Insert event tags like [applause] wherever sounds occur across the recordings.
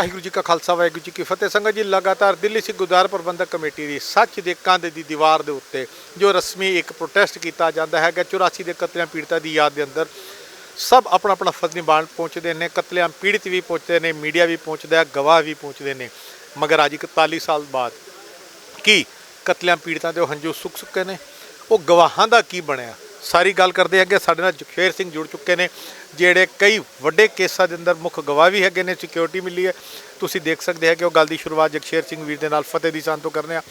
ਵਾਹਿਗੁਰੂ ਜੀ ਕਾ ਖਾਲਸਾ, ਵਾਹਿਗੁਰੂ ਜੀ ਕੀ ਫਤਿਹ। ਸੰਗਤ ਜੀ, ਲਗਾਤਾਰ ਦਿੱਲੀ ਸਿੱਖ ਗੁਰਦੁਆਰਾ ਪ੍ਰਬੰਧਕ ਕਮੇਟੀ ਦੀ ਸੱਚ ਦੇ ਕੰਧ ਦੀ ਦੀਵਾਰ ਦੇ ਉੱਤੇ ਜੋ ਰਸਮੀ ਇੱਕ ਪ੍ਰੋਟੈਸਟ ਕੀਤਾ ਜਾਂਦਾ ਹੈਗਾ 84 ਦੇ ਕਤਲਿਆਂ ਪੀੜਤਾਂ ਦੀ ਯਾਦ ਦੇ ਅੰਦਰ ਸਭ ਆਪਣਾ ਆਪਣਾ ਫਰਜ਼ ਨਿਭਾਉਣ ਪਹੁੰਚਦੇ ਨੇ ਕਤਲਿਆਂ ਪੀੜਤ ਵੀ ਪਹੁੰਚਦੇ ਨੇ, ਮੀਡੀਆ ਵੀ ਪਹੁੰਚਦਾ ਹੈ, ਗਵਾਹ ਵੀ ਪਹੁੰਚਦੇ ਨੇ। ਮਗਰ ਅੱਜ 41 ਸਾਲ ਬਾਅਦ ਕੀ ਕਤਲਿਆਂ ਪੀੜਤਾਂ ਦੇ ਉਹ ਹੰਝੂ ਸੁੱਕ ਚੁੱਕੇ ਨੇ? ਉਹ ਗਵਾਹਾਂ ਦਾ ਕੀ ਬਣਿਆ? ਸਾਰੀ ਗੱਲ ਕਰਦੇ ਹੈਗੇ। ਸਾਡੇ ਨਾਲ ਜਖੇਰ ਸਿੰਘ ਜੁੜ ਚੁੱਕੇ ਨੇ ਜਿਹੜੇ ਕਈ ਵੱਡੇ ਕੇਸਾਂ ਦੇ ਅੰਦਰ ਮੁੱਖ ਗਵਾਹ ਵੀ ਹੈਗੇ ਨੇ ਸਿਕਿਉਰਿਟੀ ਮਿਲੀ ਹੈ। ਤੁਸੀਂ ਦੇਖ ਸਕਦੇ ਹੈ ਕਿ ਉਹ ਗੱਲ ਦੀ ਸ਼ੁਰੂਆਤ ਜਗਸ਼ੇਰ ਸਿੰਘ ਵੀਰ ਦੇ ਨਾਲ ਫਤਿਹ ਦੀ ਸੰਤ ਤੋਂ ਕਰਨੇ ਆ।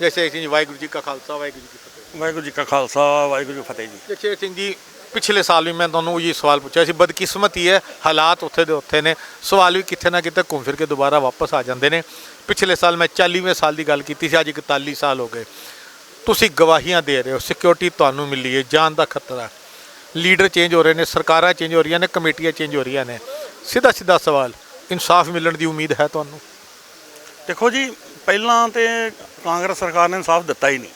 ਜਗਸ਼ੇਰ ਸਿੰਘ ਜੀ ਵਾਹਿਗੁਰੂ ਜੀ ਕਾ ਖਾਲਸਾ ਵਾਹਿਗੁਰੂ ਜੀ ਕੀ ਫਤਿਹ। ਵਾਹਿਗੁਰੂ ਜੀ ਕਾ ਖਾਲਸਾ ਵਾਹਿਗੁਰੂ ਜੀ ਫਤਿਹ ਜੀ। ਜਗਸ਼ੇਰ ਸਿੰਘ ਜੀ ਪਿਛਲੇ ਸਾਲ ਵੀ ਮੈਂ ਤੁਹਾਨੂੰ ਇਹ ਸਵਾਲ ਪੁੱਛਿਆ ਸੀ ਬਦਕਿਸਮਤੀ ਹੈ ਹਾਲਾਤ ਉੱਥੇ ਦੇ ਉੱਥੇ ਨੇ। ਸਵਾਲ ਵੀ ਕਿੱਥੇ ਨਾ ਕਿਤੇ ਘੁੰਮ ਫਿਰ ਕੇ ਦੁਬਾਰਾ ਵਾਪਸ ਆ ਜਾਂਦੇ ਨੇ। ਪਿਛਲੇ ਸਾਲ ਮੈਂ 40ਵੇਂ ਸਾਲ ਦੀ ਗੱਲ ਕੀਤੀ ਸੀ ਅੱਜ 41 ਸਾਲ ਹੋ ਗਏ। ਤੁਸੀਂ ਗਵਾਹੀਆਂ ਦੇ ਰਹੇ ਹੋ ਸਿਕਿਉਰਿਟੀ ਤੁਹਾਨੂੰ ਮਿਲੀ ਹੈ, ਜਾਨ ਦਾ ਖਤਰਾ। ਲੀਡਰ ਚੇਂਜ ਹੋ ਰਹੇ ਨੇ, ਸਰਕਾਰਾਂ ਚੇਂਜ ਹੋ ਰਹੀਆਂ ਨੇ, ਕਮੇਟੀਆਂ ਚੇਂਜ ਹੋ ਰਹੀਆਂ ਨੇ। ਸਿੱਧਾ ਸਿੱਧਾ ਸਵਾਲ, ਇਨਸਾਫ ਮਿਲਣ ਦੀ ਉਮੀਦ ਹੈ ਤੁਹਾਨੂੰ? ਦੇਖੋ ਜੀ, ਪਹਿਲਾਂ ਤੇ ਕਾਂਗਰਸ ਸਰਕਾਰ ਨੇ ਇਨਸਾਫ ਦਿੱਤਾ ਹੀ ਨਹੀਂ।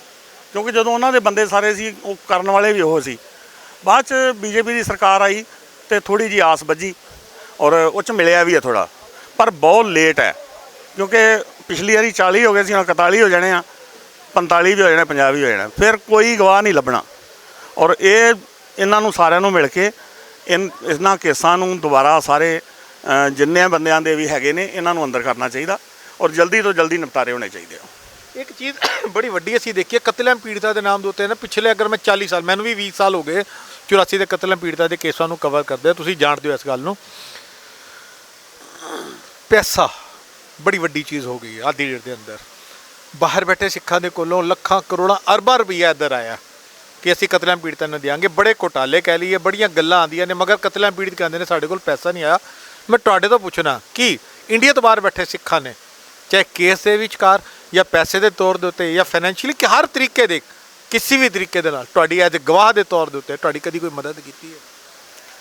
ਕਿਉਂਕਿ ਜਦੋਂ ਉਹਨਾਂ ਦੇ ਬੰਦੇ ਸਾਰੇ ਸੀ, ਉਹ ਕਰਨ ਵਾਲੇ ਵੀ ਉਹ ਸੀ। ਬਾਅਦ ਚ ਬੀਜੇਪੀ ਦੀ ਸਰਕਾਰ ਆਈ ਤੇ ਥੋੜੀ ਜੀ ਆਸ ਵੱਜੀ ਔਰ ਉਹ ਚ ਮਿਲਿਆ ਵੀ ਹੈ ਥੋੜਾ ਪਰ ਬਹੁਤ ਲੇਟ ਹੈ। ਕਿਉਂਕਿ ਪਿਛਲੀ ਵਾਰੀ 40 ਹੋ ਗਏ ਸੀ, ਹੁਣ 41 ਹੋ ਜਾਣੇ ਆ। 45 ਵੀ ਹੋ ਜਾਣੇ 50 ਵੀ ਹੋ ਜਾਣਾ। ਫਿਰ ਕੋਈ ਗਵਾਹ ਨਹੀਂ ਲੱਭਣਾ। ਔਰ ਇਹ ਇਹਨਾਂ ਨੂੰ ਸਾਰਿਆਂ ਨੂੰ ਮਿਲ ਕੇ ਇਨ, ਇਹਨਾਂ ਕੇਸਾਂ ਨੂੰ ਦੁਬਾਰਾ ਸਾਰੇ ਜਿੰਨੇ ਬੰਦਿਆਂ ਦੇ ਵੀ ਹੈਗੇ ਨੇ, ਇਹਨਾਂ ਨੂੰ ਅੰਦਰ ਕਰਨਾ ਚਾਹੀਦਾ। ਔਰ ਜਲਦੀ ਤੋਂ ਜਲਦੀ ਨਿਪਟਾਰੇ ਹੋਣੇ ਚਾਹੀਦੇ ਆ। ਇੱਕ ਚੀਜ਼ [coughs] ਬੜੀ ਵੱਡੀ ਅਸੀਂ ਦੇਖੀ ਹੈ, ਕਤਲੇਆਮ ਪੀੜਤਾਂ ਦੇ ਨਾਮ ਦੇ ਉੱਤੇ ਨਾ, ਪਿਛਲੇ ਅਗਰ ਮੈਂ 40 ਸਾਲ, ਮੈਨੂੰ ਵੀ 20 ਸਾਲ ਹੋ ਗਏ 84 ਦੇ ਕਤਲਮ ਪੀੜਤਾਂ ਦੇ ਕੇਸਾਂ ਨੂੰ ਕਵਰ ਕਰਦੇ ਆ, ਤੁਸੀਂ ਜਾਣਦੇ ਹੋ ਇਸ ਗੱਲ ਨੂੰ। ਪੈਸਾ ਬੜੀ ਵੱਡੀ ਚੀਜ਼ ਹੋ ਗਈ ਆ ਦੇਰ ਦੇ ਅੰਦਰ। ਬਾਹਰ ਬੈਠੇ ਸਿੱਖਾਂ ਦੇ ਕੋਲੋਂ ਲੱਖਾਂ ਕਰੋੜਾਂ ਅਰਬਾਂ ਰੁਪਈਆ ਇੱਧਰ ਆਇਆ ਕਿ ਅਸੀਂ ਕਤਲੇਆਮ ਪੀੜਤਾਂ ਨੂੰ ਦਿਆਂਗੇ। ਬੜੇ ਘੋਟਾਲੇ ਕਹਿ ਲਈਏ, ਬੜੀਆਂ ਗੱਲਾਂ ਆਉਂਦੀਆਂ ਨੇ, ਮਗਰ ਕਤਲੇਆਮ ਪੀੜਤ ਕਹਿੰਦੇ ਨੇ, ਸਾਡੇ ਕੋਲ ਪੈਸਾ ਨਹੀਂ ਆਇਆ। ਮੈਂ ਤੁਹਾਡੇ ਤੋਂ ਪੁੱਛਣਾ ਕਿ ਇੰਡੀਆ ਤੋਂ ਬਾਹਰ ਬੈਠੇ ਸਿੱਖਾਂ ਨੇ, ਚਾਹੇ ਕੇਸ ਦੇ ਵਿਚਕਾਰ ਜਾਂ ਪੈਸੇ ਦੇ ਤੌਰ ਦੇ ਉੱਤੇ ਜਾਂ ਫਾਈਨੈਂਸ਼ੀਅਲੀ ਕਿ ਹਰ ਤਰੀਕੇ ਦੇ, ਕਿਸੇ ਵੀ ਤਰੀਕੇ ਦੇ ਨਾਲ ਤੁਹਾਡੀ ਐਜ ਗਵਾਹ ਦੇ ਤੌਰ ਦੇ ਉੱਤੇ ਤੁਹਾਡੀ ਕਦੀ ਕੋਈ ਮਦਦ ਕੀਤੀ ਹੈ?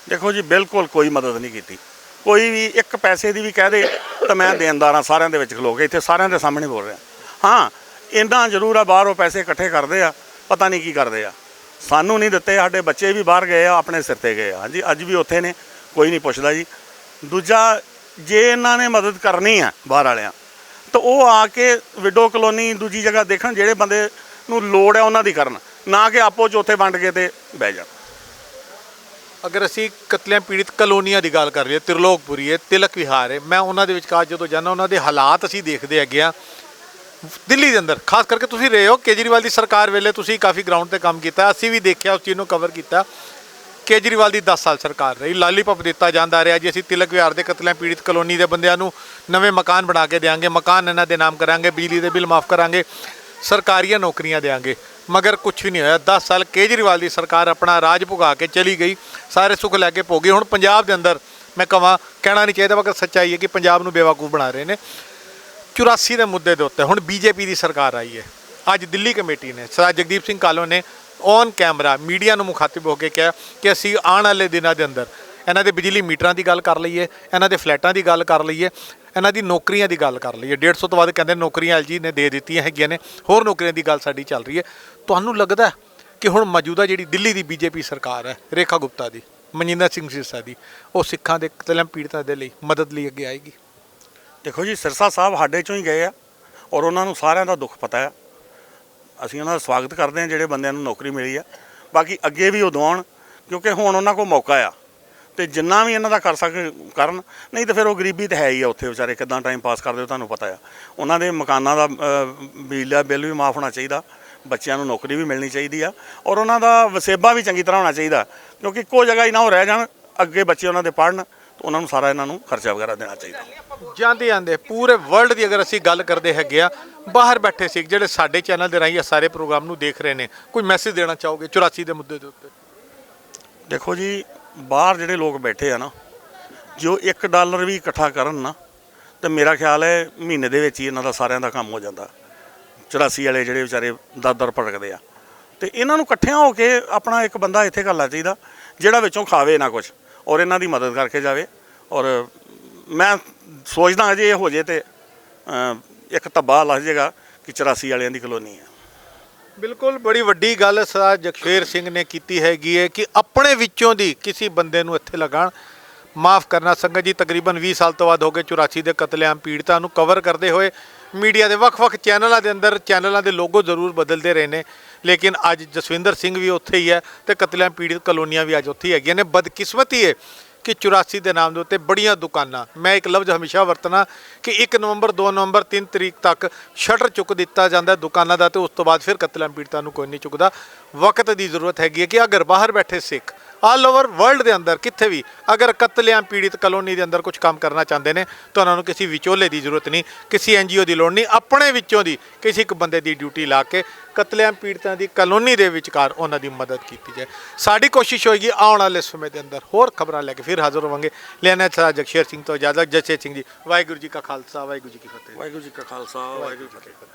ਦੇਖੋ ਜੀ, ਬਿਲਕੁਲ ਕੋਈ ਮਦਦ ਨਹੀਂ ਕੀਤੀ। ਕੋਈ ਵੀ ਇੱਕ ਪੈਸੇ ਦੀ ਵੀ ਕਹਿ ਦੇ ਤਾਂ ਮੈਂ ਦੇਣਦਾਰਾਂ ਸਾਰਿਆਂ ਦੇ ਵਿੱਚ ਖਲੋ ਕੇ ਇੱਥੇ ਸਾਰਿਆਂ ਦੇ ਸਾਹਮਣੇ ਬੋਲ ਰਿਹਾ। ਹਾਂ, ਇੰਨਾ ਜ਼ਰੂਰ ਆ, ਬਾਹਰੋਂ ਪੈਸੇ ਇਕੱਠੇ ਕਰਦੇ ਆ, ਪਤਾ ਨਹੀਂ ਕੀ ਕਰਦੇ ਆ। ਸਾਨੂੰ ਨਹੀਂ ਦਿੱਤੇ, ਸਾਡੇ ਬੱਚੇ ਵੀ ਬਾਹਰ ਗਏ ਆ, ਆਪਣੇ ਸਿਰ ਤੇ ਗਏ ਆ। ਹਾਂਜੀ, ਅੱਜ ਵੀ ਉੱਥੇ ਨੇ, ਕੋਈ ਨਹੀਂ ਪੁੱਛਦਾ ਜੀ। ਦੂਜਾ, ਜੇ ਇਹਨਾਂ ਨੇ ਮਦਦ ਕਰਨੀ ਆ ਬਾਹਰ ਵਾਲਿਆਂ, ਤਾਂ ਉਹ ਆ ਕੇ ਵਿਡੋ ਕਲੋਨੀ ਦੂਜੀ ਜਗ੍ਹਾ ਦੇਖਣ, ਜਿਹੜੇ ਬੰਦੇ ਨੂੰ ਲੋੜ ਹੈ ਉਹਨਾਂ ਦੀ ਕਰਨ। ਨਾ ਕਿ ਆਪੋ ਚ ਉੱਥੇ ਵੰਡ ਕੇ ਤੇ ਬਹਿ ਜਾਣ। ਅਗਰ ਅਸੀਂ ਕਤਲਿਆਂ ਪੀੜਿਤ ਕਲੋਨੀਆਂ ਦੀ ਗੱਲ ਕਰ ਲਈਏ, ਤਿਰਲੋਕਪੁਰੀ ਹੈ, ਤਿਲਕ ਵਿਹਾਰ ਹੈ, ਮੈਂ ਉਹਨਾਂ ਦੇ ਵਿਚਕਾਰ ਜਦੋਂ ਜਾਂਦਾ, ਉਹਨਾਂ ਦੇ ਹਾਲਾਤ ਅਸੀਂ ਦੇਖਦੇ ਹੈਗੇ ਆ। ਦਿੱਲੀ ਦੇ ਅੰਦਰ, ਖਾਸ ਕਰਕੇ ਤੁਸੀਂ ਰਹੇ ਹੋ, ਕੇਜਰੀਵਾਲ ਦੀ ਸਰਕਾਰ ਵੇਲੇ ਤੁਸੀਂ ਕਾਫੀ ਗਰਾਊਂਡ ਤੇ ਕੰਮ ਕੀਤਾ। ਅਸੀਂ ਵੀ ਦੇਖਿਆ, ਉਸ ਚੀਜ਼ ਨੂੰ ਕਵਰ ਕੀਤਾ। ਕੇਜਰੀਵਾਲ ਦੀ 10 ਸਾਲ ਸਰਕਾਰ ਰਹੀ, ਲਾਲੀਪੌਪ ਦਿੱਤਾ ਜਾਂਦਾ ਰਿਹਾ ਜੀ। ਅਸੀਂ ਤਿਲਕ ਵਿਹਾਰ ਦੇ ਕਤਲਿਆਂ ਪੀੜਿਤ ਕਲੋਨੀ ਦੇ ਬੰਦਿਆਂ ਨੂੰ ਨਵੇਂ ਮਕਾਨ ਬਣਾ ਕੇ ਦੇਾਂਗੇ ਮਕਾਨ ਇਹਨਾਂ ਦੇ ਨਾਮ ਕਰਾਂਗੇ, ਬਿਜਲੀ ਦੇ ਬਿੱਲ ਮਾਫ ਕਰਾਂਗੇ, ਸਰਕਾਰੀਆਂ ਨੌਕਰੀਆਂ ਦੇਾਂਗੇ ਮਗਰ ਕੁਝ ਵੀ ਨਹੀਂ ਹੋਇਆ। 10 ਸਾਲ ਕੇਜਰੀਵਾਲ ਦੀ ਸਰਕਾਰ ਆਪਣਾ ਰਾਜ ਭੁਗਾ ਕੇ ਚਲੀ ਗਈ। ਸਾਰੇ ਸੁੱਖ ਲੈ ਕੇ ਭੋਗੇ। ਹੁਣ ਪੰਜਾਬ ਦੇ ਅੰਦਰ ਮੈਂ ਕਹਾਂ ਕਹਿਣਾ ਨਹੀਂ ਚਾਹੀਦਾ, ਮਗਰ ਸੱਚਾਈ ਹੈ ਕਿ ਪੰਜਾਬ ਨੂੰ ਬੇਵਕੂਫ ਬਣਾ ਰਹੇ ਨੇ। 84 ਦੇ ਮੁੱਦੇ ਦੇ ਉੱਤੇ ਹੁਣ ਬੀਜੇਪੀ ਦੀ ਸਰਕਾਰ ਆਈ ਹੈ। ਅੱਜ ਦਿੱਲੀ ਕਮੇਟੀ ਨੇ ਸਰਦਾਰ ਜਗਦੀਪ ਸਿੰਘ ਕਾਲੋ ਨੇ ਔਨ ਕੈਮਰਾ ਮੀਡੀਆ ਨੂੰ ਮੁਖਾਤਿਬ ਹੋ ਕੇ ਕਿਹਾ ਕਿ ਅਸੀਂ ਆਉਣ ਵਾਲੇ ਦਿਨਾਂ ਦੇ ਅੰਦਰ ਇਹਨਾਂ ਦੇ ਬਿਜਲੀ ਮੀਟਰਾਂ ਦੀ ਗੱਲ ਕਰ ਲਈਏ, ਇਹਨਾਂ ਦੇ ਫਲੈਟਾਂ ਦੀ ਗੱਲ ਕਰ ਲਈਏ, ਇਹਨਾਂ ਦੀ ਨੌਕਰੀਆਂ ਦੀ ਗੱਲ ਕਰ ਲਈਏ। 150 ਤੋਂ ਵੱਧ ਕਹਿੰਦੇ ਨੌਕਰੀਆਂ ਐਲਜੀ ਨੇ ਦੇ ਦਿੱਤੀਆਂ ਹੈਗੀਆਂ ਨੇ, ਹੋਰ ਨੌਕਰੀਆਂ ਦੀ ਗੱਲ ਸਾਡੀ ਚੱਲ ਰਹੀ ਹੈ। ਤੁਹਾਨੂੰ ਲੱਗਦਾ ਕਿ ਹੁਣ ਮੌਜੂਦਾ ਜਿਹੜੀ ਦਿੱਲੀ ਦੀ ਬੀਜੇਪੀ ਸਰਕਾਰ ਹੈ, ਰੇਖਾ ਗੁਪਤਾ ਦੀ, ਮਨਜਿੰਦਰ ਸਿੰਘ ਸਿਰਸਾ ਦੀ, ਉਹ ਸਿੱਖਾਂ ਦੇ ਕਤਲਮ ਪੀੜਤਾਂ ਦੇ ਲਈ ਮਦਦ ਲਈ ਅੱਗੇ ਆਏਗੀ? ਦੇਖੋ ਜੀ, ਸਿਰਸਾ ਸਾਹਿਬ ਸਾਡੇ ਚੋਂ ਹੀ ਗਏ ਆ ਔਰ ਉਹਨਾਂ ਨੂੰ ਸਾਰਿਆਂ ਦਾ ਦੁੱਖ ਪਤਾ ਹੈ ਅਸੀਂ ਉਹਨਾਂ ਦਾ ਸਵਾਗਤ ਕਰਦੇ ਹਾਂ, ਜਿਹੜੇ ਬੰਦਿਆਂ ਨੂੰ ਨੌਕਰੀ ਮਿਲੀ ਆ। ਬਾਕੀ ਅੱਗੇ ਵੀ ਉਹ ਦਵਾਉਣ ਕਿਉਂਕਿ ਹੁਣ ਉਹਨਾਂ ਕੋਲ ਮੌਕਾ ਆ। ਤੇ ਜਿੰਨਾ ਵੀ ਇਹਨਾਂ ਦਾ ਕਰ ਸਕ, ਕਰਨ, ਨਹੀਂ ਤਾਂ ਫਿਰ ਉਹ ਗਰੀਬੀ ਤਾਂ ਹੈ ਹੀ ਆ ਉੱਥੇ ਵਿਚਾਰੇ, ਕਿਦਾਂ ਟਾਈਮ ਪਾਸ ਕਰਦੇ ਹੋ ਤੁਹਾਨੂੰ ਪਤਾ ਆ। ਉਹਨਾਂ ਦੇ ਮਕਾਨਾਂ ਦਾ ਬਿਜਲੀ ਦਾ ਬਿੱਲ ਵੀ ਮਾਫ ਹੋਣਾ ਚਾਹੀਦਾ, ਬੱਚਿਆਂ ਨੂੰ ਨੌਕਰੀ ਵੀ ਮਿਲਣੀ ਚਾਹੀਦੀ ਆ, ਔਰ ਉਹਨਾਂ ਦਾ ਵਸੇਬਾ ਵੀ ਚੰਗੀ ਤਰ੍ਹਾਂ ਹੋਣਾ ਚਾਹੀਦਾ, ਕਿਉਂਕਿ ਇੱਕੋ ਜਗ੍ਹਾ ਹੀ ਨਾ ਉਹ ਰਹਿ ਜਾਣ, ਅੱਗੇ ਬੱਚੇ ਉਹਨਾਂ ਦੇ ਪੜ੍ਹਨ। ਉਹਨਾਂ ਨੂੰ ਸਾਰਾ ਇਹਨਾਂ ਨੂੰ ਖਰਚਾ ਵਗੈਰਾ ਦੇਣਾ ਚਾਹੀਦਾ। ਜਾਂਦੇ ਜਾਂਦੇ ਪੂਰੇ ਵਰਲਡ ਦੀ ਅਗਰ ਅਸੀਂ ਗੱਲ ਕਰਦੇ ਹੈਗੇ ਆ ਬਾਹਰ ਬੈਠੇ ਸਿੱਖ ਜਿਹੜੇ ਸਾਡੇ ਚੈਨਲ ਦੇ ਰਾਹੀਂ ਇਹ ਸਾਰੇ ਪ੍ਰੋਗਰਾਮ ਨੂੰ ਦੇਖ ਰਹੇ ਨੇ ਕੋਈ ਮੈਸੇਜ ਦੇਣਾ ਚਾਹੋਗੇ 84 ਦੇ ਮੁੱਦੇ ਦੇ ਉੱਤੇ? ਦੇਖੋ ਜੀ ਬਾਹਰ ਜਿਹੜੇ ਲੋਕ ਬੈਠੇ ਆ ਨਾ ਜੋ 1 ਡਾਲਰ ਵੀ ਇਕੱਠਾ ਕਰਨ ਨਾ ਤੇ ਮੇਰਾ ਖਿਆਲ ਹੈ ਮਹੀਨੇ ਦੇ ਵਿੱਚ ਹੀ ਇਹਨਾਂ ਦਾ ਸਾਰਿਆਂ ਦਾ ਕੰਮ ਹੋ ਜਾਂਦਾ। 84 ਵਾਲੇ ਜਿਹੜੇ ਵਿਚਾਰੇ ਦਰ ਦਰ ਭਟਕਦੇ ਆ। ਤੇ ਇਹਨਾਂ ਨੂੰ ਇਕੱਠਿਆਂ ਹੋ ਕੇ ਆਪਣਾ ਇੱਕ ਬੰਦਾ ਇੱਥੇ ਕਰਨਾ ਚਾਹੀਦਾ ਜਿਹੜਾ ਵਿੱਚੋਂ ਖਾਵੇ ਨਾ ਕੁਝ ਔਰ ਇਹਨਾਂ ਦੀ ਮਦਦ ਕਰਕੇ ਜਾਵੇ। ਔਰ ਮੈਂ ਸੋਚਦਾ ਹਾਂ ਜੇ ਇਹ ਹੋ ਜੇ ਤੇ ਇੱਕ ਧੱਬਾ ਲੱਗ ਜਾਏਗਾ ਕਿ 84 ਵਾਲਿਆਂ ਦੀ ਕਲੋਨੀ ਹੈ। ਬਿਲਕੁਲ, ਬੜੀ ਵੱਡੀ ਗੱਲ ਸਰਦਾਰ ਜਗਸ਼ੇਰ ਸਿੰਘ ਨੇ ਕੀਤੀ ਹੈਗੀ ਹੈ ਕਿ ਆਪਣੇ ਵਿੱਚੋਂ ਦੀ ਕਿਸੇ ਬੰਦੇ ਨੂੰ ਇੱਥੇ ਲਗਾਣ। ਮਾਫ ਕਰਨਾ, ਸੰਗਤ ਜੀ, ਤਕਰੀਬਨ 20 ਸਾਲ ਤੋਂ ਬਾਅਦ ਹੋ ਗਏ 84 ਦੇ ਕਤਲੇਆਮ ਪੀੜਤਾਂ ਨੂੰ ਕਵਰ ਕਰਦੇ ਹੋਏ। ਮੀਡੀਆ ਦੇ ਵੱਖ-ਵੱਖ ਚੈਨਲਾਂ ਦੇ ਅੰਦਰ ਚੈਨਲਾਂ ਦੇ ਲੋਗੋ ਜ਼ਰੂਰ ਬਦਲਦੇ ਰਹੇ ਨੇ। ਲੇਕਿਨ ਅੱਜ ਜਸਵਿੰਦਰ ਸਿੰਘ ਵੀ ਉੱਥੇ ਹੀ ਹੈ ਤੇ ਕਤਲੇਆਮ ਪੀੜਤ ਕਲੋਨੀਆਂ ਵੀ ਅੱਜ ਉੱਥੇ ਹੀ ਹੈਗੀਆਂ ਨੇ। ਬਦਕਿਸਮਤੀ ਹੈ ਕਿ 84 ਦੇ ਨਾਮ ਦੇ ਉੱਤੇ ਬੜੀਆਂ ਦੁਕਾਨਾਂ। ਮੈਂ ਇੱਕ ਲਫ਼ਜ਼ ਹਮੇਸ਼ਾ ਵਰਤਣਾ ਕਿ 1 ਨਵੰਬਰ 2 ਨਵੰਬਰ 3 ਤਰੀਕ ਤੱਕ ਸ਼ਟਰ ਚੁੱਕ ਦਿੱਤਾ ਜਾਂਦਾ ਦੁਕਾਨਾਂ ਦਾ ਤੇ ਉਸ ਤੋਂ ਬਾਅਦ ਫਿਰ ਕਤਲੇਆਮ ਪੀੜਤਾਂ ਨੂੰ ਕੋਈ ਨਹੀਂ ਚੁੱਕਦਾ। ਵਕਤ ਦੀ ਜ਼ਰੂਰਤ ਹੈਗੀ ਹੈ ਕਿ ਅਗਰ ਬਾਹਰ ਬੈਠੇ ਸਿੱਖ ਆਲ ਓਵਰ ਵਰਲਡ ਦੇ ਅੰਦਰ, ਕਿੱਥੇ ਵੀ, ਅਗਰ ਕਤਲੇਆਮ ਪੀੜਿਤ ਕਲੋਨੀ ਦੇ ਅੰਦਰ ਕੁਝ ਕੰਮ ਕਰਨਾ ਚਾਹੁੰਦੇ ਨੇ, ਤਾਂ ਉਹਨਾਂ ਨੂੰ ਕਿਸੇ ਵਿਚੋਲੇ ਦੀ ਜ਼ਰੂਰਤ ਨਹੀਂ, ਕਿਸੇ ਐਨਜੀਓ ਦੀ ਲੋੜ ਨਹੀਂ, ਆਪਣੇ ਵਿੱਚੋਂ ਦੀ ਕਿਸੇ ਇੱਕ ਬੰਦੇ ਦੀ ਡਿਊਟੀ ਲਾ ਕੇ ਕਤਲੇਆਮ ਪੀੜਤਾਂ ਦੀ ਕਲੋਨੀ ਦੇ ਵਿਚਕਾਰ ਉਹਨਾਂ ਦੀ ਮਦਦ ਕੀਤੀ ਜਾਏ। ਸਾਡੀ ਕੋਸ਼ਿਸ਼ ਹੋਏਗੀ ਆਉਣ ਵਾਲੇ ਸਮੇਂ ਦੇ ਅੰਦਰ ਹੋਰ ਖਬਰਾਂ ਲੈ ਕੇ ਫਿਰ ਹਾਜ਼ਰ ਹੋਵਾਂਗੇ। ਲੈਣਾ ਚਾਹ ਜਗਸ਼ੇਰ ਸਿੰਘ ਤੋਂ ਇਜਾਜ਼ਤ ਜਸੇ ਸਿੰਘ ਜੀ, ਵਾਹਿਗੁਰੂ ਜੀ ਕਾ ਖਾਲਸਾ, ਵਾਹਿਗੁਰੂ ਜੀ ਕੀ ਫਤਿਹ। ਵਾਹਿਗੁਰੂ ਜੀ ਕਾ ਖਾਲਸਾ, ਵਾਹਿਗੁਰੂ ਜੀ ਕੀ ਫਤਿਹ।